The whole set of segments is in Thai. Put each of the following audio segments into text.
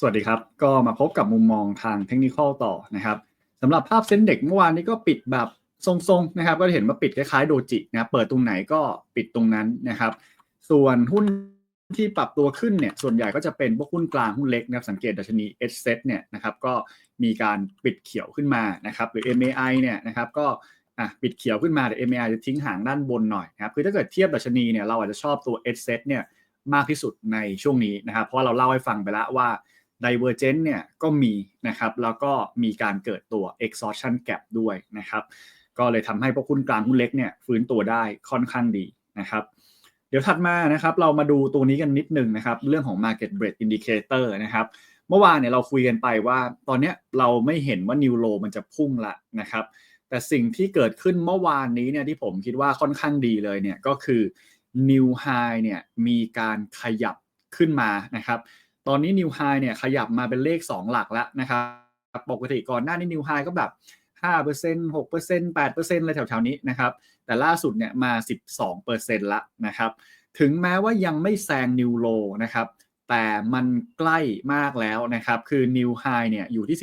สวัสดีครับ ก็มาพบกับมุมมองทางเทคนิคต่อนะครับสำหรับภาพเซ็นเด็กเมื่อวานนี้ก็ปิดแบบทรงๆนะครับ ก็เห็นว่าปิดคล้ายๆโดจินะครับเปิดตรงไหนก็ปิดตรงนั้นนะครับ ส่วนหุ้นที่ปรับตัวขึ้นเนี่ยส่วนใหญ่ก็จะเป็นพวกหุ้นกลางหุ้นเล็กนะครับสังเกตดัชนี H set เนี่ยนะครับก็มีการปิดเขียวขึ้นมานะครับหรือ MAI เนี่ยนะครับก็อะปิดเขียวขึ้นมาแต่ MAI จะทิ้งห่างด้านบนหน่อยนะครับคือถ้าเกิดเทียบดัชนีเนี่ยเราอาจจะชอบตัว H set เนี่ยมากที่สุดในช่วงนี้นะครับเพราะเราเล่าให้ฟังไปแล้วว่า Divergent เนี่ยก็มีนะครับแล้วก็มีการเกิดตัว exhaustion gap ด้วยนะครับก็เลยทำให้พวกหุ้นกลางหุ้นเล็กเนี่ยฟื้นตัวได้ค่อนข้างดีนะครับเดี๋ยวถัดมานะครับเรามาดูตัวนี้กันนิดนึงนะครับเรื่องของ market b r e a d indicator นะครับเมื่อวานเนี่ยเราคุยกันไปว่าตอนนี้เราไม่เห็นว่า new low มันจะพุ่งละนะครับแต่สิ่งที่เกิดขึ้นเมื่อวานนี้เนี่ยที่ผมคิดว่าค่อนข้างดีเลยเนี่ยก็คือ new high เนี่ยมีการขยับขึ้นมานะครับ ตอนนี้ new high เนี่ยขยับมาเป็นเลข 2 หลักแล้วนะครับปกติก่อนหน้านี้ new high ก็แบบ5% 6% 8%อะไรแถวๆนี้นะครับ แต่ล่าสุดเนี่ยมา 12%ละนะครับ ถึงแม้ว่ายังไม่แซง new low นะครับ แต่มันใกล้มากแล้วนะครับ คือ new high เนี่ยอยู่ที่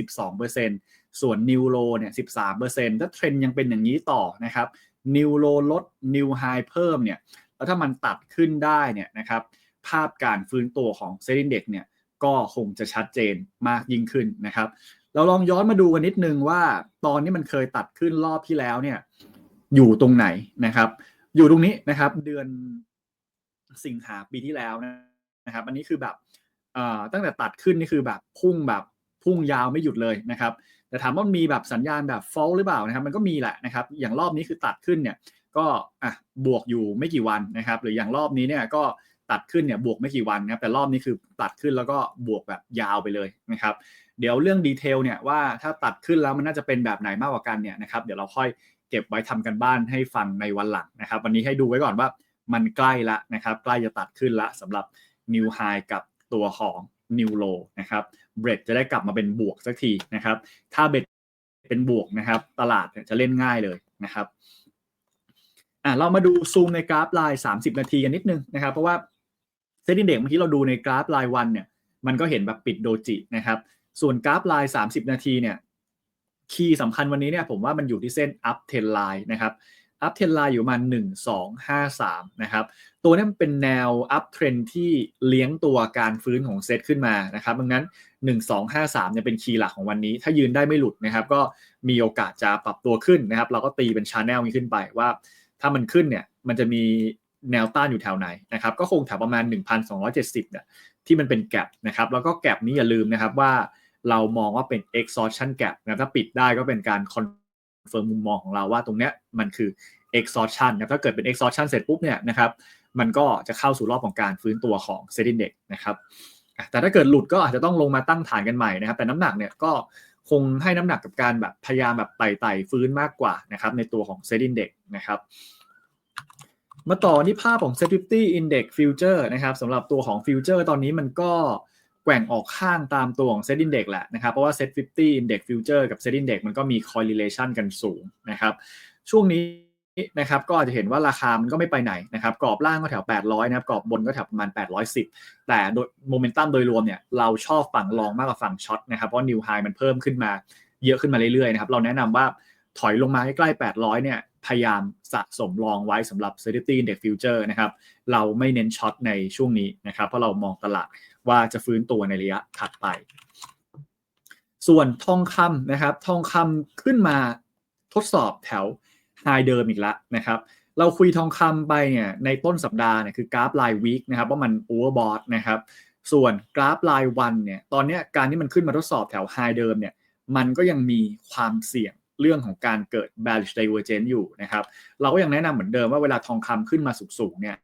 12%ส่วน new low เนี่ย 13%ถ้าเทรนยังเป็นอย่างนี้ต่อนะครับ new low ลด new high เพิ่มเนี่ย แล้วถ้ามันตัดขึ้นได้เนี่ยนะครับ ภาพการฟื้นตัวของเซ็นดิเด็กเนี่ย ก็คงจะชัดเจนมากยิ่งขึ้นนะครับ เราลองย้อนมาดูกันนิดนึงว่า ตอนนี้มันเคยตัดขึ้นรอบที่แล้วเนี่ยอยู่ตรงไหนนะครับ อยู่ตรงนี้นะครับ เดือนสิงหาปีที่แล้วนะครับ อันนี้คือแบบตั้งแต่ตัดขึ้นนี่คือแบบพุ่งแบบพุ่งยาวไม่หยุดเลยนะครับ แต่ถามว่ามีแบบสัญญาณแบบฟอลหรือเปล่านะครับ มันก็มีแหละนะครับ อย่างรอบนี้คือตัดขึ้นเนี่ย ก็อะบวกอยู่ไม่กี่วันนะครับ หรืออย่างรอบนี้เนี่ยก็ ตัดขึ้นเนี่ยบวกไม่กี่วันนะครับแต่รอบนี้คือตัดขึ้นแล้วก็บวกแบบยาวไปเลยนะครับ เดี๋ยวเรื่องดีเทลเนี่ยว่าถ้าตัดขึ้นแล้วมันน่าจะเป็นแบบไหนมากกว่ากันเนี่ยนะครับเดี๋ยวเราค่อยเก็บไว้ทำกันบ้านให้ฟังในวันหลังนะครับ วันนี้ให้ดูไว้ก่อนว่ามันใกล้ละนะครับใกล้จะตัดขึ้นละสำหรับ New High กับตัวของ New Low นะครับเบรดจะได้กลับมาเป็นบวกสักทีนะครับ ถ้าเบรดเป็นบวกนะครับ ตลาดจะเล่นง่ายเลยนะครับอะเรามาดูซูมในกราฟไลน์30 นาทีกันนิดนึงนะครับ เพราะว่า เซ็นดิเด็กเมื่อกี้เราดูในกราฟรายวันเนี่ยมันก็เห็นแบบปิดโดจินะครับ ส่วนกราฟราย 30 นาทีเนี่ยคีย์สำคัญวันนี้เนี่ยผมว่ามันอยู่ที่เส้น up 10 line นะครับ up 10 line อยู่ประมาณ1 2 5 3นะครับตัวนี้มันเป็นแนว up trend ที่เลี้ยงตัวการฟื้นของเซตขึ้นมานะครับดังนั้น 1 2 5 3เนี่ยเป็นคีย์หลักของวันนี้ ถ้ายืนได้ไม่หลุดนะครับก็มีโอกาสจะปรับตัวขึ้นนะครับ เราก็ตีเป็นชาแนลนี้ขึ้นไปว่า ถ้ามันขึ้นเนี่ยมันจะมี แนวต้านอยู่แถวไหนนะครับก็คงแถวประมาณ 1,270เนี่ยที่มันเป็นแกลบนะครับแล้วก็แกลบนี้อย่าลืมนะครับว่าเรามองว่าเป็น exhaustion gap นะถ้าปิดได้ก็เป็นการ confirm มุมมองของเราว่าตรงเนี้ยมันคือ exhaustion นะถ้าเกิดเป็น exhaustion เสร็จปุ๊บเนี่ยนะครับมันก็จะเข้าสู่รอบของการฟื้นตัวของ set index นะครับแต่ถ้าเกิดหลุดก็อาจจะต้องลงมาตั้งฐานกันใหม่นะครับ แต่น้ำหนักเนี่ยก็คงให้น้ำหนักกับการแบบพยายามแบบไต่ๆฟื้นมากกว่านะครับในตัวของ set index นะครับ มาต่อที่ภาพของ Set 50 Index Future นะครับสำหรับตัวของ Future ตอนนี้มันก็แกว่งออกข้างตามตัวของ Set Index แหละนะครับ เพราะว่า Set 50 Index Future กับ Set Index มันก็มี correlation กันสูงนะครับ ช่วงนี้นะครับก็อาจจะเห็นว่าราคามันก็ไม่ไปไหนนะครับกรอบล่างก็แถว 800 นะครับกรอบบนก็แถวประมาณ 810 แต่โดยโมเมนตัมโดยรวมเนี่ยเราชอบฝั่งลองมากกว่าฝั่งช็อตนะครับเพราะ New High มันเพิ่มขึ้นมาเยอะขึ้นมาเรื่อยๆนะครับเราแนะนำว่าถอยลงมาใกล้ๆ800 เนี่ย พยายามสะสมรองไว้สำหรับ s e c u r i t y Index Future นะครับ เราไม่เน้นช็อตในช่วงนี้นะครับ เพราะเรามองตลาดว่าจะฟื้นตัวในระยะถัดไป ส่วนทองคำนะครับ ทองคำขึ้นมาทดสอบแถวไฮเดิมอีกแล้วนะครับ เราคุยทองคำไปเนี่ยในต้นสัปดาห์เนี่ยคือกราฟรายวีคนะครับว่ามันโอเวอร์บอทนะครับ ส่วนกราฟรายวันเนี่ย ตอนนี้การที่มันขึ้นมาทดสอบแถวไฮเดิมเนี่ย มันก็ยังมีความเสี่ยง เรื่องของการเกิด bearish divergence อยู่นะครับ เราก็ยังแนะนำเหมือนเดิมว่าเวลาทองคำขึ้นมาสูงๆเนี่ย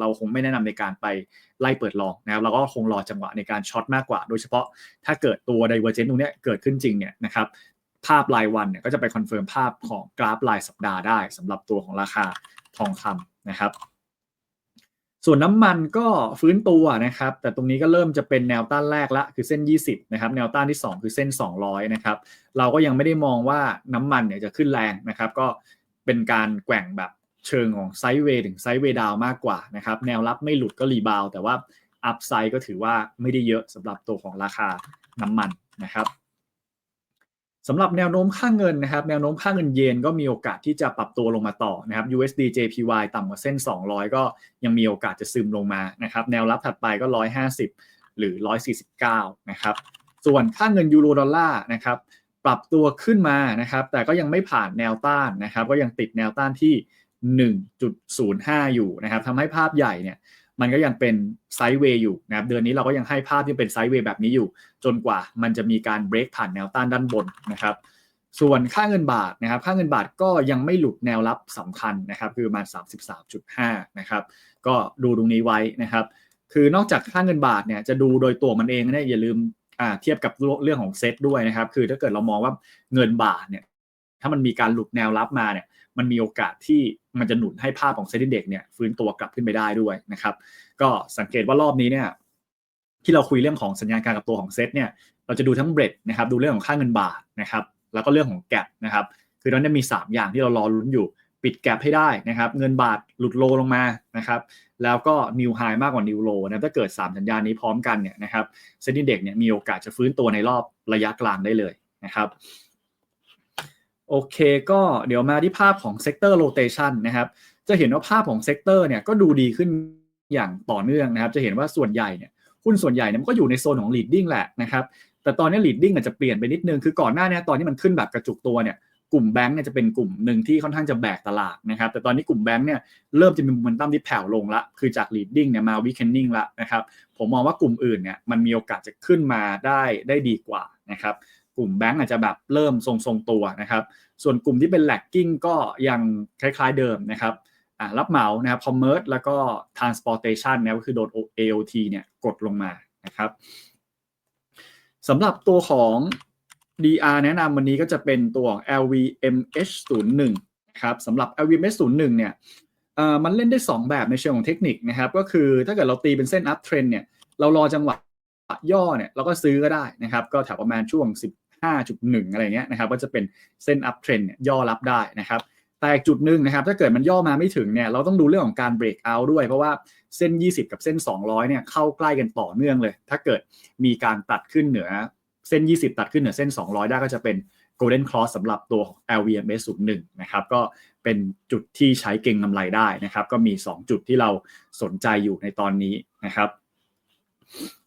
เราคงไม่แนะนำในการไปไล่เปิดลองนะครับเราก็คงรอจังหวะในการช็อตมากกว่า โดยเฉพาะถ้าเกิดตัว divergence ตรงนี้เกิดขึ้นจริงเนี่ยนะครับภาพรายวันเนี่ยก็จะไปคอนเฟิร์มภาพของกราฟรายสัปดาห์ได้สำหรับตัวของราคาทองคำนะครับ ส่วนน้ำมันก็ฟื้นตัวนะครับ แต่ตรงนี้ก็เริ่มจะเป็นแนวต้านแรกละคือเส้น 20 นะครับ แนวต้านที่ 2 คือเส้น 200 นะครับ เราก็ยังไม่ได้มองว่าน้ำมันเนี่ยจะขึ้นแรงนะครับ ก็เป็นการแกว่งแบบเชิงของไซด์เวย์ถึงไซด์เวย์ดาวมากกว่านะครับ แนวรับไม่หลุดก็รีบาวแต่ว่าอัพไซด์ก็ถือว่าไม่ได้เยอะสำหรับตัวของราคาน้ำมันนะครับ สำหรับแนวโน้มค่าเงินนะครับแนวโน้มค่าเงินเยนก็มีโอกาสที่จะปรับตัวลงมาต่อนะครับ USD JPY ต่ำกว่าเส้น 200 ก็ยังมีโอกาสจะซึมลงมานะครับแนวรับถัดไปก็ 150 หรือ 149 นะครับส่วนค่าเงินยูโรดอลลาร์นะครับปรับตัวขึ้นมานะครับแต่ก็ยังไม่ผ่านแนวต้านนะครับก็ยังติดแนวต้านที่ 1.05 อยู่นะครับทำให้ภาพใหญ่เนี่ย มันก็ยังเป็นไซด์เวย์อยู่นะครับเดือนนี้เราก็ยังให้ภาพที่เป็นไซด์เวย์แบบนี้อยู่ จนกว่ามันจะมีการเบรกผ่านแนวต้านด้านบนนะครับส่วนค่าเงินบาทนะครับค่าเงินบาทก็ยังไม่หลุดแนวรับสำคัญนะครับคือประมาณ 33.5นะครับก็ดูตรงนี้ไว้นะครับ คือนอกจากค่าเงินบาทเนี่ยจะดูโดยตัวมันเองเนี่ยอย่าลืมเทียบกับเรื่องของเซตด้วยนะครับ คือถ้าเกิดเรามองว่าเงินบาทเนี่ยถ้ามันมีการหลุดแนวรับมาเนี่ยมันมีโอกาสที่ มันจะหนุนให้ภาพของเซ็นดีเด็กเนี่ยฟื้นตัวกลับขึ้นไปได้ด้วยนะครับ ก็สังเกตว่ารอบนี้เนี่ยที่เราคุยเรื่องของสัญญาณการกับตัวของเซ็ตเนี่ยเราจะดูทั้งเบรดนะครับดูเรื่องของค่าเงินบาทนะครับแล้วก็เรื่องของแกลบนะครับคือตอนนี้มี 3 อย่างที่เรารอลุ้นอยู่ปิดแกลบให้ได้นะครับเงินบาทหลุดโลลงมานะครับแล้วก็นิวไฮมากกว่านิวโลนะถ้าเกิด 3 สัญญาณนี้พร้อมกันเนี่ยนะครับเซ็นดีเด็กเนี่ยมีโอกาสจะฟื้นตัวในรอบระยะกลางได้เลยนะครับ โอเคก็เดี๋ยวมาที่ภาพของเซกเตอร์โรเตชันนะครับ จะเห็นว่าภาพของเซกเตอร์เนี่ยก็ดูดีขึ้นอย่างต่อเนื่องนะครับ จะเห็นว่าส่วนใหญ่เนี่ยหุ้นส่วนใหญ่เนี่ยมันก็อยู่ในโซนของ leading แหละนะครับ แต่ตอนนี้ leading อาจจะเปลี่ยนไปนิดนึง คือก่อนหน้านี้ตอนที่มันขึ้นแบบกระจุกตัวเนี่ยกลุ่มแบงก์เนี่ยจะเป็นกลุ่มหนึ่งที่ค่อนข้างจะแบกตลาดนะครับ แต่ตอนนี้กลุ่มแบงก์เนี่ยเริ่มจะมีมันตั้มที่แผ่วลงละ คือจาก leading เนี่ยมา weakening ละนะครับ ผมมองว่ากลุ่มอื่นเนี่ยมันมีโอกาสจะขึ้นมาได้ได้ดีกว่านะครับ ลุ่มแบงก์อาจจะแบบเริ่มทรงๆตัวนะครับ ส่วนกลุ่มที่เป็น lagging ก็ยังคล้ายๆเดิมนะครับรับเหมานะครับ commerce แล้วก็ transportation นะก็คือโดน AOT เนี่ยกดลงมานะครับสำหรับตัวของ DR แนะนำวันนี้ก็จะเป็นตัว LVMH01 นะครับสำหรับ LVMH01 เนี่ยมันเล่นได้ 2 แบบในเชิงของเทคนิคนะครับก็คือถ้าเกิดเราตีเป็นเส้น up trend เนี่ยเรารอจังหวะย่อเนี่ยเราก็ซื้อก็ได้นะครับ ก็แถวประมาณช่วง 5.1 อะไรเงี้ยนะครับก็จะเป็นเส้น up trend เนี่ยย่อรับได้นะครับแต่จุดหนึ่งนะครับถ้าเกิดมันย่อมาไม่ถึงเนี่ยเราต้องดูเรื่องของการ break out ด้วย เพราะว่าเส้น 20 กับเส้น 200 เนี่ยเข้าใกล้กันต่อเนื่องเลย ถ้าเกิดมีการตัดขึ้นเหนือเส้น 20 ตัดขึ้นเหนือเส้น 200 ได้ก็จะเป็น golden cross สำหรับตัว LVMH 01นะครับก็เป็นจุดที่ใช้เก่งกำไรได้นะครับ ก็มี 2 จุดที่เราสนใจอยู่ในตอนนี้นะครับ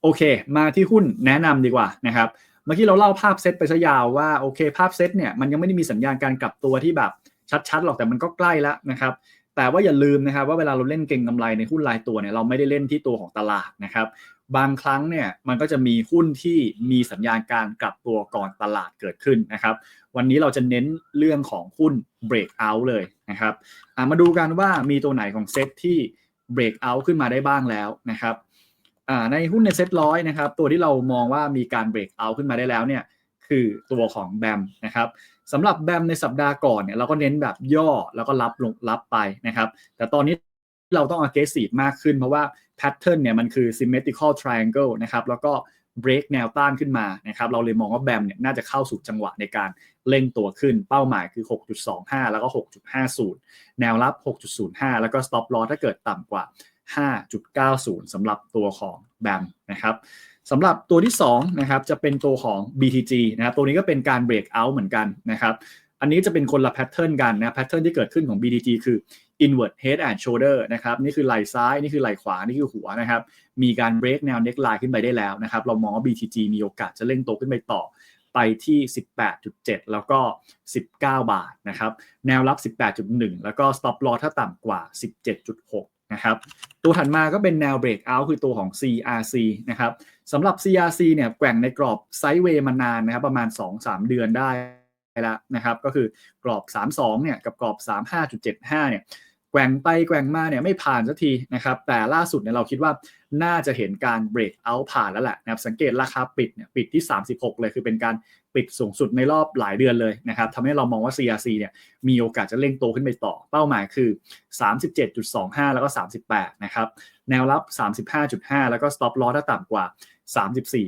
โอเค มาที่หุ้นแนะนำดีกว่านะครับ เมื่อกี้เราเล่าภาพเซตไปซะยาวว่าโอเค ภาพเซตเนี่ยมันยังไม่ได้มีสัญญาณการกลับตัวที่แบบชัดๆหรอกแต่มันก็ใกล้แล้วนะครับแต่ว่าอย่าลืมนะครับว่าเวลาเราเล่นเก่งกำไรในหุ้นรายตัวเนี่ยเราไม่ได้เล่นที่ตัวของตลาดนะครับบางครั้งเนี่ยมันก็จะมีหุ้นที่มีสัญญาณการกลับตัวก่อนตลาดเกิดขึ้นนะครับวันนี้เราจะเน้นเรื่องของหุ้น break out เลยนะครับมาดูกันว่ามีตัวไหนของเซตที่ break out ขึ้นมาได้บ้างแล้วนะครับ ในหุ้นในเซ็ตร้อยนะครับ ตัวที่เรามองว่ามีการ break out ขึ้นมาได้แล้วเนี่ยคือตัวของแบมนะครับสำหรับแบมในสัปดาห์ก่อนเนี่ยเราก็เน้นแบบย่อแล้วก็รับลงรับไปนะครับ แต่ตอนนี้เราต้อง aggressive มากขึ้นเพราะว่า pattern เนี่ยมันคือ symmetrical triangle นะครับแล้วก็ break แนวต้านขึ้นมานะครับเราเลยมองว่าแบมเนี่ยน่าจะเข้าสู่จังหวะในการเล่งตัวขึ้นเป้าหมายคือ 6.25 แล้วก็ 6.50 แนวรับ 6.05 แล้วก็ stop loss ถ้าเกิดต่ำกว่า 5.90สำหรับตัวของแบมนะครับสำหรับตัวที่2นะครับจะเป็นตัวของ BTG นะครับตัวนี้ก็เป็นการ break out เหมือนกันนะครับอันนี้จะเป็นคนละแพทเทิร์นกันนะแพทเทิร์นที่เกิดขึ้นของ BTG คือ inward head and shoulder นะครับนี่คือไหล่ซ้ายนี่คือไหล่ขวา นี่คือหัวนะครับมีการ break แนว neckline ขึ้นไปได้แล้วนะครับเรามองว่า BTG มีโอกาสจะเล่นโตขึ้นไปต่อไปที่ 18.7 แล้วก็ 19 บาทนะครับ แนวรับ 18.1 แล้วก็ stop loss ถ้าต่ำกว่า 17.6 นะครับตัวถัดมาก็เป็นแนว break out คือตัวของ CRC นะครับสำหรับ CRC เนี่ยแกว่งในกรอบไซด์เวย์มานานนะครับประมาณ 2-3 เดือนได้แล้วนะครับก็คือกรอบ 32เนี่ยกับกรอบ 35.75เนี่ย แกว่งไปแกว่งมาเนี่ยไม่ผ่านสักทีนะครับ แต่ล่าสุดเนี่ยเราคิดว่าน่าจะเห็นการเบรกเอาผ่านแล้วแหละนะครับสังเกตราคาปิดเนี่ยปิดที่ 36 เลยคือเป็นการปิดสูงสุดในรอบหลายเดือนเลยนะครับทำให้เรามองว่า CRC เนี่ยมีโอกาสจะเร่งโตขึ้นไปต่อ เป้าหมายคือ 37.25 แล้วก็ 38 นะครับ แนวรับ 35.5 แล้วก็ stop loss ถ้าต่ำกว่า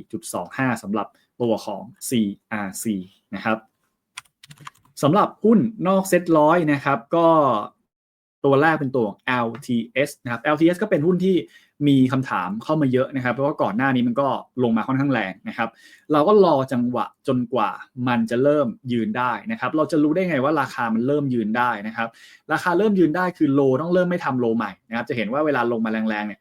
34.25 สำหรับตัวของ CRC นะครับสำหรับหุ้นนอกเซ็ตร้อยนะครับ ก็ ตัวแรกเป็นตัว LTS นะครับ LTS ก็เป็นหุ้นที่มีคำถามเข้ามาเยอะนะครับ เพราะว่าก่อนหน้านี้มันก็ลงมาค่อนข้างแรงนะครับ เราก็รอจังหวะจนกว่ามันจะเริ่มยืนได้นะครับ เราจะรู้ได้ไงว่าราคามันเริ่มยืนได้นะครับ ราคาเริ่มยืนได้คือโลต้องเริ่มไม่ทำโลใหม่นะครับ จะเห็นว่าเวลาลงมาแรงๆเนี่ย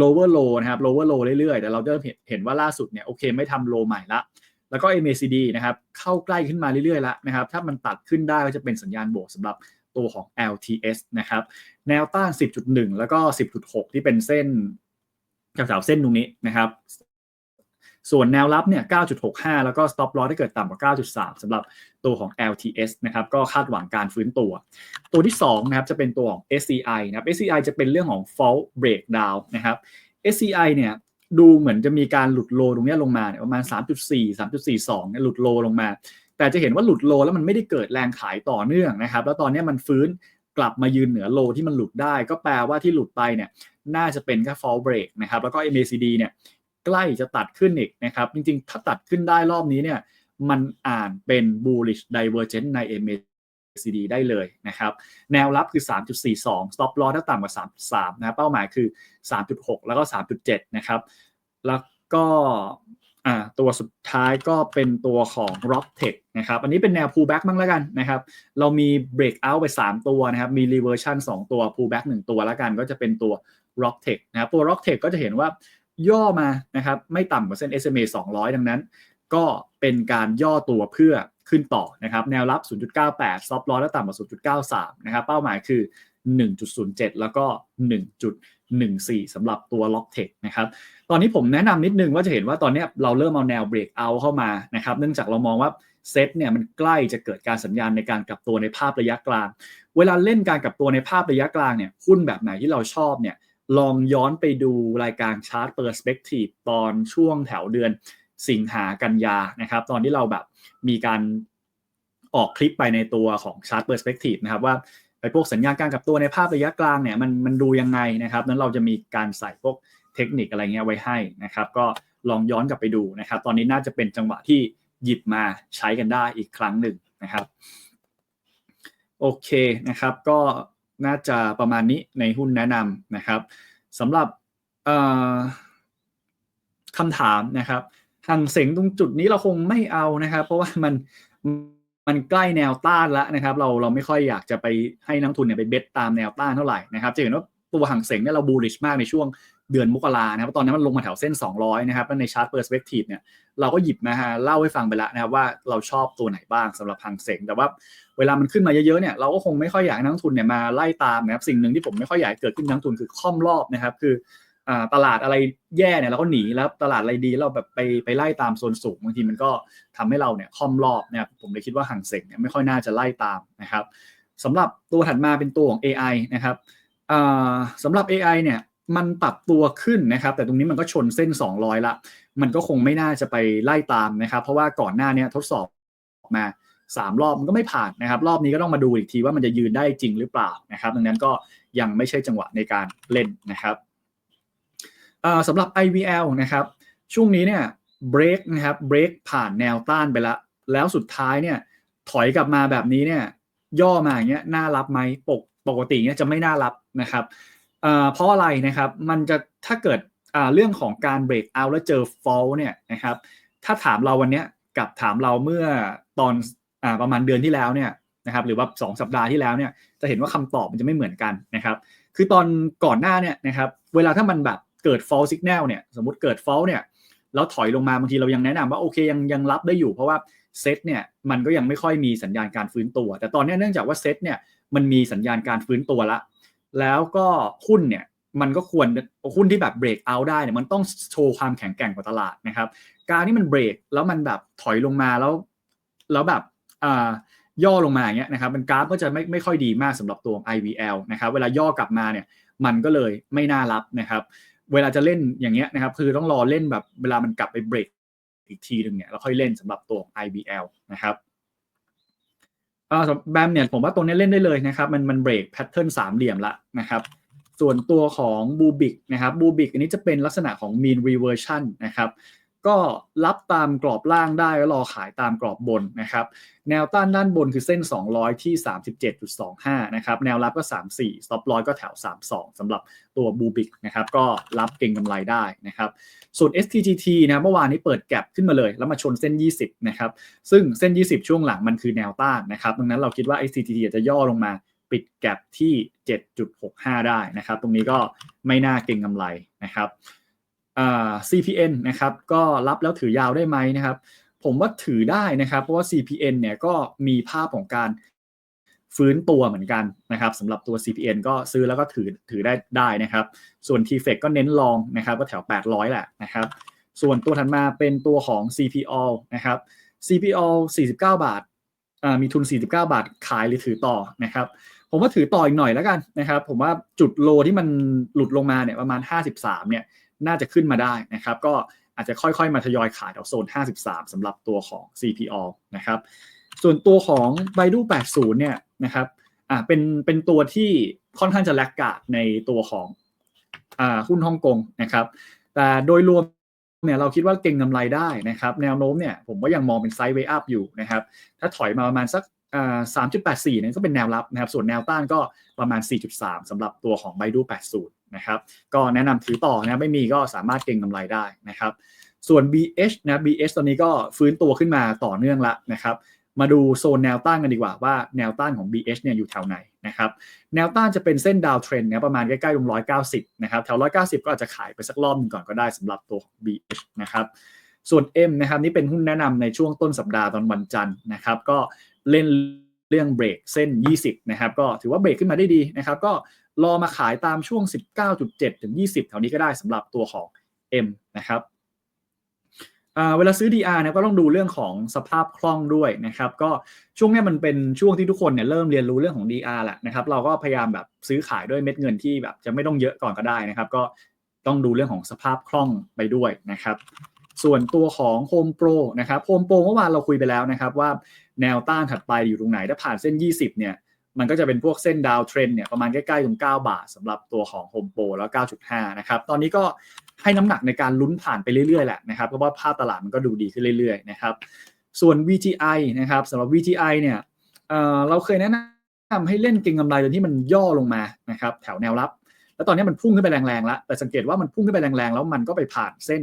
lower low นะครับ lower low เรื่อยๆ แต่เราจะเห็นว่าล่าสุดเนี่ยโอเคไม่ทำโลใหม่ละ แล้วก็ MACD นะครับเข้าใกล้ขึ้นมาเรื่อยๆ แล้วนะครับ ถ้ามันตัดขึ้นได้ก็จะเป็นสัญญาณบวกสำหรับ ตัวของ LTS นะครับ แนวต้าน 10.1 แล้วก็ 10.6 ที่เป็นเส้นแถวๆเส้นตรงนี้นะครับ ส่วนแนวรับเนี่ย 9.65 แล้วก็ stop loss ถ้าเกิดต่ำกว่า 9.3สำหรับตัวของ LTS นะครับก็คาดหวังการฟื้นตัว ตัวที่2นะครับจะเป็นตัวของ SCI นะครับ SCI จะเป็นเรื่องของ fault breakdown นะครับ SCI เนี่ยดูเหมือนจะมีการหลุดโลตรงนี้ลงมาเนี่ยประมาณ 3.4 3.42เนี่ยหลุดโลลงมา แต่จะเห็นว่าหลุดโลแล้วมันไม่ได้เกิดแรงขายต่อเนื่องนะครับ แล้วตอนนี้มันฟื้นกลับมายืนเหนือโลที่มันหลุดได้ ก็แปลว่าที่หลุดไปเนี่ยน่าจะเป็นแค่ fall break นะครับ แล้วก็ MACD เนี่ยใกล้จะตัดขึ้นอีกนะครับ จริงๆ ถ้าตัดขึ้นได้รอบนี้เนี่ยมันอ่านเป็น bullish divergence ใน MACD ได้เลยนะครับ แนวรับคือ 3.42 stop loss ถ้าต่ำกว่า 3.3 นะครับเป้าหมายคือ 3.6 แล้วก็ 3.7 นะครับ แล้วก็ อ่าตัวสุดท้ายก็เป็นตัวของ Rock Tech นะครับ อันนี้เป็นแนว pullback บ้างแล้วกันนะครับ เรามี break out ไป 3 ตัวนะครับ มี reversion 2 ตัว pullback 1 ตัวแล้วกัน ก็จะเป็นตัว Rock Tech นะครับ ตัว Rock Tech ก็จะเห็นว่าย่อมานะครับ ไม่ต่ำกว่าเส้น SMA 200 ดังนั้น ก็เป็นการย่อตัวเพื่อขึ้นต่อนะครับ แนวรับ 0.98 stop loss แล้วต่ำกว่า 0.93 นะครับ เป้าหมายคือ 1.07 แล้วก็ 1.14สำหรับตัว Lock Tech นะครับ ตอนนี้ผมแนะนำนิดนึงว่าจะเห็นว่าตอนนี้เราเริ่มเอาแนว break out เข้ามานะครับ เนื่องจากเรามองว่าเซตเนี่ยมันใกล้จะเกิดการสัญญาณในการกลับตัวในภาพระยะกลาง เวลาเล่นการกลับตัวในภาพระยะกลางเนี่ยหุ้นแบบไหนที่เราชอบเนี่ยลองย้อนไปดูรายการชาร์ตเปอร์สเปกทีฟตอนช่วงแถวเดือนสิงหากันยานะครับ ตอนที่เราแบบมีการออกคลิปไปในตัวของชาร์ตเปอร์สเปกทีฟนะครับว่า ไอ้พวกสัญญาณการกลับตัวในภาพระยะกลางเนี่ยมันมันดูยังไงนะครับนั้นเราจะมีการใส่พวกเทคนิคอะไรเงี้ยไว้ให้นะครับ ก็ลองย้อนกลับไปดูนะครับ ตอนนี้น่าจะเป็นจังหวะที่หยิบมาใช้กันได้อีกครั้งหนึ่งนะครับโอเคนะครับก็น่าจะประมาณนี้ในหุ้นแนะนำนะครับสำหรับคำถามนะครับห่างเสงตรงจุดนี้เราคงไม่เอานะครับ เพราะว่ามัน มันใกล้แนวต้านแล้วนะครับ เราเราไม่ค่อยอยากจะไปให้นักทุนเนี่ยไปเบ็ดตามแนวต้านเท่าไหร่นะครับ จะเห็นว่าตัวห่างเสงเนี่ยเราบูลลิชมากในช่วงเดือนมกรานะครับ ตอนนี้มันลงมาแถวเส้น 200 นะครับในชาร์ตเปอร์สเปกทีฟเนี่ยเราก็หยิบมาฮะเล่าให้ฟังไปแล้วนะครับว่าเราชอบตัวไหนบ้างสำหรับห่างเสงแต่ว่าเวลามันขึ้นมาเยอะๆเนี่ยเราก็คงไม่ค่อยอยากนักทุนเนี่ยมาไล่ตามนะครับสิ่งหนึ่งที่ผมไม่ค่อยอยากเกิดขึ้นนักทุนคือค่อมรอบนะครับคือ ตลาดอะไรแย่เนี่ยเราก็หนีแล้วตลาดอะไรดีเราแบบไปไปไล่ตามโซนสูงบางทีมันก็ทำให้เราเนี่ยคอมรอบเนะครับผมเลยคิดว่าห่างเสงเนี่ยไม่ค่อยน่าจะไล่ตามนะครับสำหรับตัวถัดมาเป็นตัวของ AI นะครับสำหรับ AI เนี่ยมันปรับตัวขึ้นนะครับ แต่ตรงนี้มันก็ชนเส้น 200 ละ มันก็คงไม่น่าจะไปไล่ตามนะครับ เพราะว่าก่อนหน้านี้ทดสอบมา 3 รอบมันก็ไม่ผ่านนะครับ รอบนี้ก็ต้องมาดูอีกทีว่ามันจะยืนได้จริงหรือเปล่านะครับ ดังนั้นก็ยังไม่ใช่จังหวะในการเล่นนะครับ สำหรับ IVL นะครับ ช่วงนี้เนี่ยเบรกนะครับเบรกผ่านแนวต้านไปแล้วแล้วสุดท้ายเนี่ยถอยกลับมาแบบนี้เนี่ยย่อมาอย่างเงี้ยน่ารับไหมปกปกติเนี่ยจะไม่น่ารับนะครับเพราะอะไรนะครับมันจะถ้าเกิดเรื่องของการเบรกเอาแล้วเจอฟอลเนี่ยนะครับถ้าถามเราวันนี้กับถามเราเมื่อตอนอประมาณเดือนที่แล้วเนี่ยนะครับหรือว่า 2 สัปดาห์ที่แล้วเนี่ยจะเห็นว่าคำตอบมันจะไม่เหมือนกันนะครับคือตอนก่อนหน้าเนี่ยนะครับเวลาถ้ามันแบบ เกิด fall signal เนี่ยสมมติเกิด fall เนี่ยแล้วถอยลงมาบางทีเรายังแนะนำว่าโอเคยังยังรับได้อยู่เพราะว่าเซตเนี่ยมันก็ยังไม่ค่อยมีสัญญาณการฟื้นตัว แต่ตอนนี้เนื่องจากว่าเซตเนี่ยมันมีสัญญาณการฟื้นตัวละ แล้วก็หุ้นเนี่ยมันก็ควรหุ้นที่แบบเบรกเอาได้เนี่ยมันต้องโชว์ความแข็งแกร่งกว่าตลาดนะครับ การที่มันเบรกแล้วมันแบบถอยลงมาแล้ว แล้วแบบอ่าย่อลงมาอย่างเงี้ยนะครับมันกราฟก็จะไม่ไม่ค่อยดีมากสำหรับตัว IVL นะครับเวลาย่อกลับมาเนี่ยมันก็เลยไม่น่ารับนะครับ เวลาจะเล่นอย่างเงี้ยนะครับ คือต้องรอเล่นแบบเวลามันกลับไปเบรกอีกทีหนึ่งเนี่ยแล้วค่อยเล่นสำหรับตัว IBL นะครับแบมเนี่ยผมว่าตัวนี้เล่นได้เลยนะครับ มันมันเบรกแพทเทิร์นสามเหลี่ยมละนะครับ ส่วนตัวของบูบิกนะครับบูบิกอันนี้จะเป็นลักษณะของ mean reversion นะครับ ก็รับตามกรอบล่างได้แล้วรอขายตามกรอบบนนะครับ แนวต้านด้านบนคือเส้น 200 ที่ 37.25 นะครับ แนวรับก็ 34 stop loss ก็แถว 32สำหรับตัวบูบิกนะครับ ก็รับเก็งกำไรได้นะครับ ส่วน STGT นะเมื่อวานนี้เปิดแก็บขึ้นมาเลย แล้วมาชนเส้น 20 นะครับ ซึ่งเส้น 20 ช่วงหลังมันคือแนวต้านนะครับดังนั้นเราคิดว่า STGT อาจจะย่อลงมาปิดแก็บที่ 7.65 ได้นะครับ ตรงนี้ก็ไม่น่าเก็งกำไรนะครับ CPN นะครับก็รับแล้วถือยาวได้ไหมนะครับ ผมว่าถือได้นะครับ เพราะว่า CPN เนี่ยก็มีภาพของการฟื้นตัวเหมือนกันนะครับสำหรับตัว CPN ก็ซื้อแล้วก็ถือถือได้ได้นะครับ ส่วน t f e c ก็เน้นลองนะครับก็แถว 800 แหละนะครับ ส่วนตัวถัดมาเป็นตัวของ CPO นะครับ CPO 49 บาทมีทุน 49 บาทขายหรือถือต่อนะครับ ผมว่าถือต่ออีกหน่อยแล้วกันนะครับ ผมว่าจุดโลที่มันหลุดลงมาเนี่ยประมาณ 53 เนี่ย น่าจะขึ้นมาได้นะครับก็อาจจะค่อยๆ มาทยอยขายแถวโซน 53สำหรับตัวของ CPO นะครับส่วนตัวของ Baidu 80 เนี่ยนะครับอ่าเป็นเป็นตัวที่ค่อนข้างจะแลกกาดในตัวของอ่าหุ้นฮ่องกงนะครับแต่โดยรวมเนี่ยเราคิดว่าเก่งกำไรได้นะครับ แนวโน้มเนี่ยผมก็ยังมองเป็นไซด์เวย์อัพอยู่นะครับ ถ้าถอยมาประมาณสัก 3.84เนี่ยก็เป็นแนวรับนะครับ ส่วนแนวต้านก็ประมาณ 4.3สำหรับตัวของ Baidu 80 นะครับ ก็แนะนำถือต่อนะ ไม่มีก็สามารถเก็งกำไรได้นะครับ ส่วน BH นะ BH ตอนนี้ก็ฟื้นตัวขึ้นมาต่อเนื่องละนะครับ มาดูโซนแนวต้านกันดีกว่าว่าแนวต้านของ BH เนี่ยอยู่แถวไหนนะครับ แนวต้านจะเป็นเส้นดาวเทรนเนี่ยประมาณใกล้ๆตรง190 นะครับ แถว 190 ก็อาจจะขายไปสักรอบหนึงก่อนก็ได้สำหรับตัว BH นะครับส่วน M นะครับนี่เป็นหุ้นแนะนำในช่วงต้นสัปดาห์ตอนวันจันทร์นะครับ ก็ เล่นเรื่องเบรกเส้น 20 นะครับ ก็ถือว่าเบรกขึ้นมาได้ดีนะครับ ก็รอมาขายตามช่วง 19.7 ถึง 20 แถวนี้ก็ได้สำหรับตัวของ M นะครับเวลาซื้อ DR นะก็ต้องดูเรื่องของสภาพคล่องด้วยนะครับ ก็ช่วงนี้มันเป็นช่วงที่ทุกคนเนี่ยเริ่มเรียนรู้เรื่องของ DR แหละนะครับเราก็พยายามแบบซื้อขายด้วยเม็ดเงินที่แบบจะไม่ต้องเยอะก่อนก็ได้นะครับ ก็ต้องดูเรื่องของสภาพคล่องไปด้วยนะครับ ส่วนตัวของ Home Pro นะครับ Home Pro เมื่อวานเราคุยไปแล้วนะครับว่า แนวต้านถัดไปอยู่ตรงไหนถ้าผ่านเส้น 20 เนี่ย มันก็จะเป็นพวกเส้นดาวเทรนเนี่ยประมาณใกล้ๆตรง9 บาทสำหรับตัวของ Home Pro แล้ว 9.5 นะครับ ตอนนี้ก็ให้น้ำหนักในการลุ้นผ่านไปเรื่อยๆแหละนะครับเพราะว่าภาพตลาดมันก็ดูดีขึ้นเรื่อยๆนะครับส่วน VGI นะครับสำหรับ VGI เนี่ยเเราเคยแนะนำให้เล่นเก็งกำไรตอนที่มันย่อลงมานะครับแถวแนวรับ แล้วตอนนี้มันพุ่งขึ้นไปแรงๆแล้วแต่สังเกตว่ามันพุ่งขึ้นไปแรงๆแล้วมันก็ไปผ่านเส้น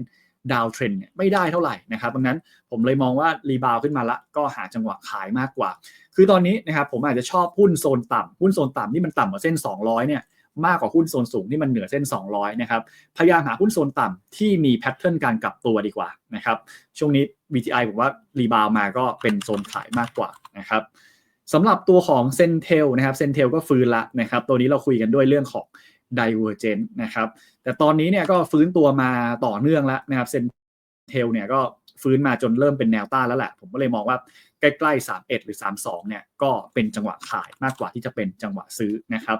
ดาวเทรนเนี่ยไม่ได้เท่าไหร่นะครับดังนั้นผมเลยมองว่ารีบาวขึ้นมาละก็หาจังหวะขายมากกว่า คือตอนนี้นะครับผมอาจจะชอบหุ้นโซนต่ำหุ้นโซนต่ำที่มันต่ำกว่าเส้น 200เนี่ยมากกว่าหุ้นโซนสูงที่มันเหนือเส้น 200 นะครับ พยายามหาหุ้นโซนต่ำที่มีแพทเทิร์นการกลับตัวดีกว่านะครับ ช่วงนี้ VTI ผมว่ารีบาวมาก็เป็นโซนขายมากกว่านะครับสำหรับตัวของเซนเทลนะครับเซนเทลก็ฟื้นละนะครับ ตัวนี้เราคุยกันด้วยเรื่องของ Divergent นะครับ แต่ตอนนี้เนี่ยก็ฟื้นตัวมาต่อเนื่องแล้วนะครับเซนเทลเนี่ยก็ฟื้นมาจนเริ่มเป็นแนวต้านแล้วแหละ ผมก็เลยมองว่าใกล้ๆ 31 หรือ 32 เนี่ยก็เป็นจังหวะขายมากกว่าที่จะเป็นจังหวะซื้อนะครับ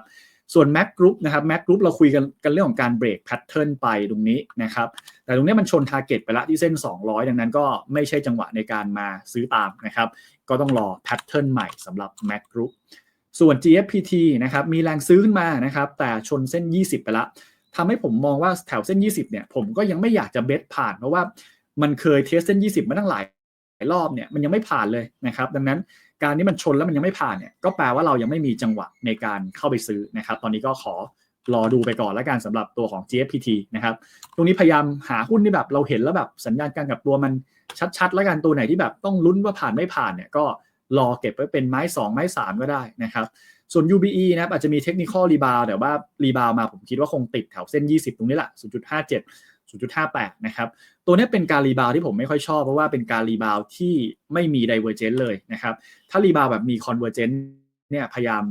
ส่วน Mac Group นะครับ Mac Group เราคุยกันกันเรื่องของการเบรกแพทเทิร์นไปตรงนี้นะครับ แต่ตรงนี้มันชนทาร์เก็ตไปละที่เส้น 200 ดังนั้นก็ไม่ใช่จังหวะในการมาซื้อตามนะครับ ก็ต้องรอแพทเทิร์นใหม่สำหรับ Mac Group ส่วน GFPT นะครับมีแรงซื้อขึ้นมานะครับแต่ชนเส้น 20 ไปละ ทำให้ผมมองว่าแถวเส้น 20 เนี่ย ผมก็ยังไม่อยากจะเบสผ่านเพราะว่ามันเคยเทสเส้น 20 มาตั้งหลายรอบเนี่ยมันยังไม่ผ่านเลยนะครับ ดังนั้นการที่มันชนแล้วมันยังไม่ผ่านเนี่ยก็แปลว่าเรายังไม่มีจังหวะในการเข้าไปซื้อนะครับ ตอนนี้ก็ขอรอดูไปก่อนแล้วกันสำหรับตัวของ GFPT นะครับ ตรงนี้พยายามหาหุ้นที่แบบเราเห็นแล้วแบบสัญญาณการกับตัวมันชัดๆ แล้วกันตัวไหนที่แบบต้องลุ้นว่าผ่านไม่ผ่านเนี่ยก็รอเก็บไว้เป็นไม้ 2 ไม้ 3 ก็ได้นะครับ ส่วน UBE นะครับอาจจะมีเทคนิคอลรีบาวแต่ว่ารีบาวมาผมคิดว่าคงติดแถวเส้น 20 ตรงนี้แหละ 0.57 0.58 นะครับ ตัวนี้เป็นการรีบาวที่ผมไม่ค่อยชอบ เพราะว่าเป็นการรีบาวที่ไม่มี divergent เลยนะครับ ถ้ารีบาวแบบมี convergent เนี่ยพยายาม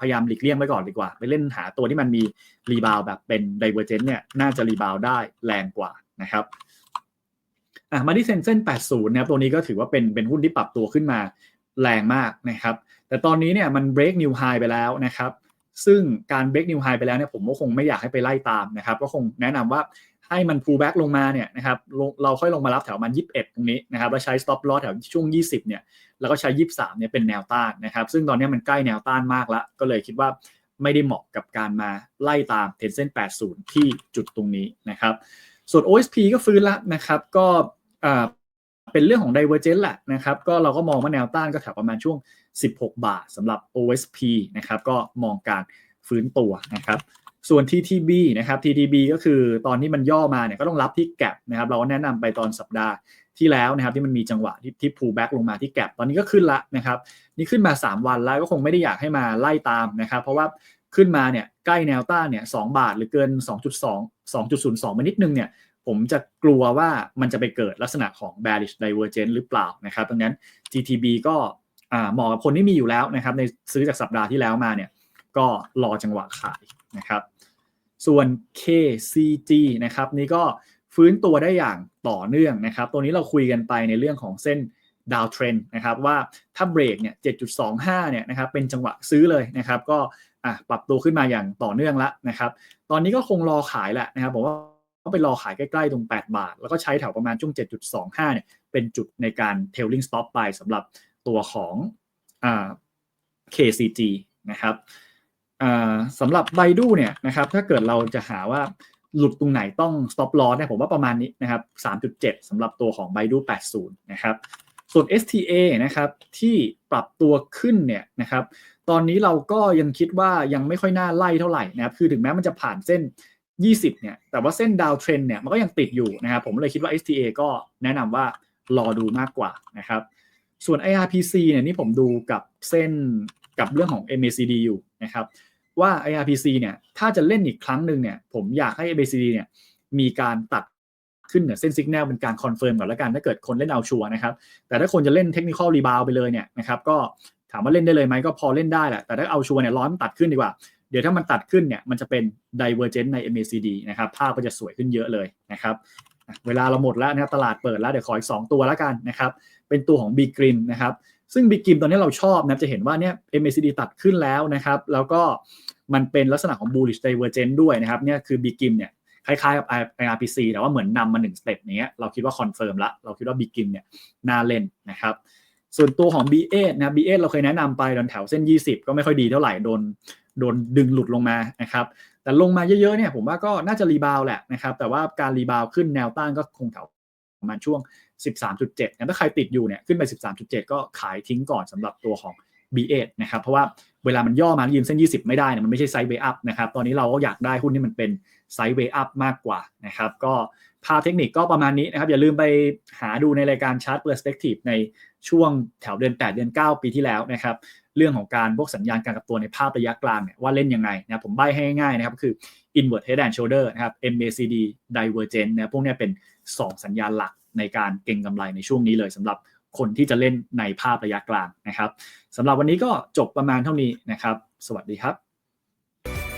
พยายามหลีกเลี่ยงไว้ก่อนดีกว่า ไปเล่นหาตัวที่มันมีรีบาวแบบเป็น divergent เนี่ยน่าจะรีบาวได้แรงกว่านะครับมาที่เซ็นเส้น80 นะครับตัวนี้ก็ถือว่าเป็นเป็นหุ้นที่ปรับตัวขึ้นมาแรงมากนะครับ แต่ตอนนี้เนี่ยมัน break new high ไปแล้วนะครับ ซึ่งการ break new high ไปแล้วเนี่ยผมก็คงไม่อยากให้ไปไล่ตามนะครับ ก็คงแนะนำว่าให้มัน pull back ลงมาเนี่ยนะครับเราค่อยลงมารับแถวมัน 21 ตรงนี้นะครับแล้วใช้ stop loss แถวช่วง 20 เนี่ยแล้วก็ใช้ 23 เนี่ยเป็นแนวต้านนะครับ ซึ่งตอนนี้มันใกล้แนวต้านมากแล้วก็เลยคิดว่าไม่ได้เหมาะกับการมาไล่ตามเทนเส้น80 ที่จุดตรงนี้นะครับ ส่วน OSP ก็ฟื้นละนะครับ ก็ เป็นเรื่องของ Divergence แหละนะครับ ก็เราก็มองว่าแนวต้านก็แถวประมาณช่วง 16 บาทสำหรับ OSP นะครับ ก็มองการฟื้นตัวนะครับ ส่วน TTB นะครับ TTB ก็คือตอนที่มันย่อมาเนี่ยก็ต้องรับที่แก p นะครับ เราก็แนะนำไปตอนสัปดาห์ที่แล้วนะครับที่มันมีจังหวะที่ที่ pull back ลงมาที่แก p ตอนนี้ก็ขึ้นละนะครับ นี่ขึ้นมา 3 วันแล้วก็คงไม่ได้อยากให้มาไล่ตามนะครับ เพราะว่าขึ้นมาเนี่ยใกล้แนวต้านเนี่ย2บาทหรือเกิน 2.2 2.02มานิดนึงเนี่ย ผมจะกลัวว่ามันจะไปเกิดลักษณะของ bearish divergence หรือเปล่านะครับดังนั้น GTB ก็เหมาะกับคนที่มีอยู่แล้วนะครับในซื้อจากสัปดาห์ที่แล้วมาเนี่ยก็รอจังหวะขายนะครับส่วน KCG นะครับนี่ก็ฟื้นตัวได้อย่างต่อเนื่องนะครับ ตัวนี้เราคุยกันไปในเรื่องของเส้นดาวเทรนนะครับว่าถ้าเบรกเนี่ย 7.25 เนี่ยนะครับเป็นจังหวะซื้อเลยนะครับ ก็ปรับตัวขึ้นมาอย่างต่อเนื่องแล้วนะครับ ตอนนี้ก็คงรอขายแหละนะครับผมว่า ไปรอขายใกล้ๆ ตรง 8 บาท แล้วก็ใช้แถวประมาณช่วง 7.25 เนี่ย เป็นจุดในการ tailing stop ไปสำหรับตัวของอ่า KCG นะครับอ่าสำหรับไบดูเนี่ยนะครับ ถ้าเกิดเราจะหาว่าหลุดตรงไหนต้อง stop loss เนี่ยผมว่าประมาณนี้นะครับ 3.7 สำหรับตัวของ Baidu 80 นะครับ ส่วน STA นะครับที่ปรับตัวขึ้นเนี่ยนะครับ ตอนนี้เราก็ยังคิดว่ายังไม่ค่อยน่าไล่เท่าไหร่นะครับ คือถึงแม้มันจะผ่านเส้น 20 เนี่ย แต่ว่าเส้นดาวเทรนเนี่ยมันก็ยังติดอยู่นะครับผมเลยคิดว่า STA ก็แนะนำว่ารอดูมากกว่านะครับส่วน IRPC เนี่ยนี่ผมดูกับเส้นกับเรื่องของ MACD อยู่นะครับว่า IRPC เนี่ยถ้าจะเล่นอีกครั้งหนึ่งเนี่ยผมอยากให้ MACD เนี่ยมีการตัดขึ้นเหนือเส้นสัญญาณเป็นการคอนเฟิร์มก่อนแล้วกันถ้าเกิดคนเล่นเอาชัวร์นะครับแต่ถ้าคนจะเล่นเทคนิคอลรีบาวไปเลยเนี่ยนะครับก็ถามว่าเล่นได้เลยไหมก็พอเล่นได้แหละแต่ถ้าเอาชัวร์เนี่ยร้อนมันตัดขึ้นดีกว่า เดี๋ยวถ้ามันตัดขึ้นเนี่ยมันจะเป็น divergent ใน MACD นะครับภาพก็จะสวยขึ้นเยอะเลยนะครับเวลาเราหมดแล้วนะครับตลาดเปิดแล้วเดี๋ยวขออีก 2 ตัวแล้วกันนะครับเป็นตัวของ b g r i m นะครับซึ่ง b g r i m ตอนนี้เราชอบนะจะเห็นว่าเนี่ย MACD ตัดขึ้นแล้วนะครับ แล้วก็มันเป็นลักษณะของ bullish divergent ด้วยนะครับเนี่ยคือ b g r i m เนี่ยคล้ายๆกับ IRPC แต่ว่าเหมือนนำมา1สเต็ปเนี้ยเราคิดว่าคอนเฟิร์มละเราคิดว่า b g r i m เนี่ยน่าเล่นนะครับ ส่วนตัวของ B8 นะ B8 เราเคยแนะนำไปตอนแถวเส้น 20 ก็ไม่ค่อยดีเท่าไหร่โดนโดนดึงหลุดลงมานะครับแต่ลงมาเยอะๆเนี่ยผมว่าก็น่าจะรีบาวแหละนะครับแต่ว่าการรีบาวขึ้นแนวต้านก็คงแถวประมาณช่วง 13.7นะถ้าใครติดอยู่เนี่ยขึ้นไป 13.7 ก็ขายทิ้งก่อนสำหรับตัวของ B8 นะครับเพราะว่าเวลามันย่อมายืนเส้น 20 ไม่ได้เนี่ยมันไม่ใช่ไซด์เวอัพนะครับตอนนี้เราก็อยากได้หุ้นที่มันเป็นไซด์เวอัพมากกว่านะครับก็ ภาพเทคนิคก็ประมาณนี้นะครับ อย่าลืมไปหาดูในรายการชาร์ตเปอร์สเปกทีฟในช่วงแถวเดือน 8 เดือน 9 ปีที่แล้วนะครับ เรื่องของการพวกสัญญาณการกับตัวในภาพระยะกลางเนี่ยว่าเล่นยังไงนะผมใบให้ง่ายๆนะครับ คือ inward head and shoulder นะครับ MACD divergent นะพวกนี้เป็น 2 สัญญาณหลักในการเก็งกำไรในช่วงนี้เลยสำหรับคนที่จะเล่นในภาพระยะกลางนะครับสำหรับวันนี้ก็จบประมาณเท่านี้นะครับ สวัสดีครับ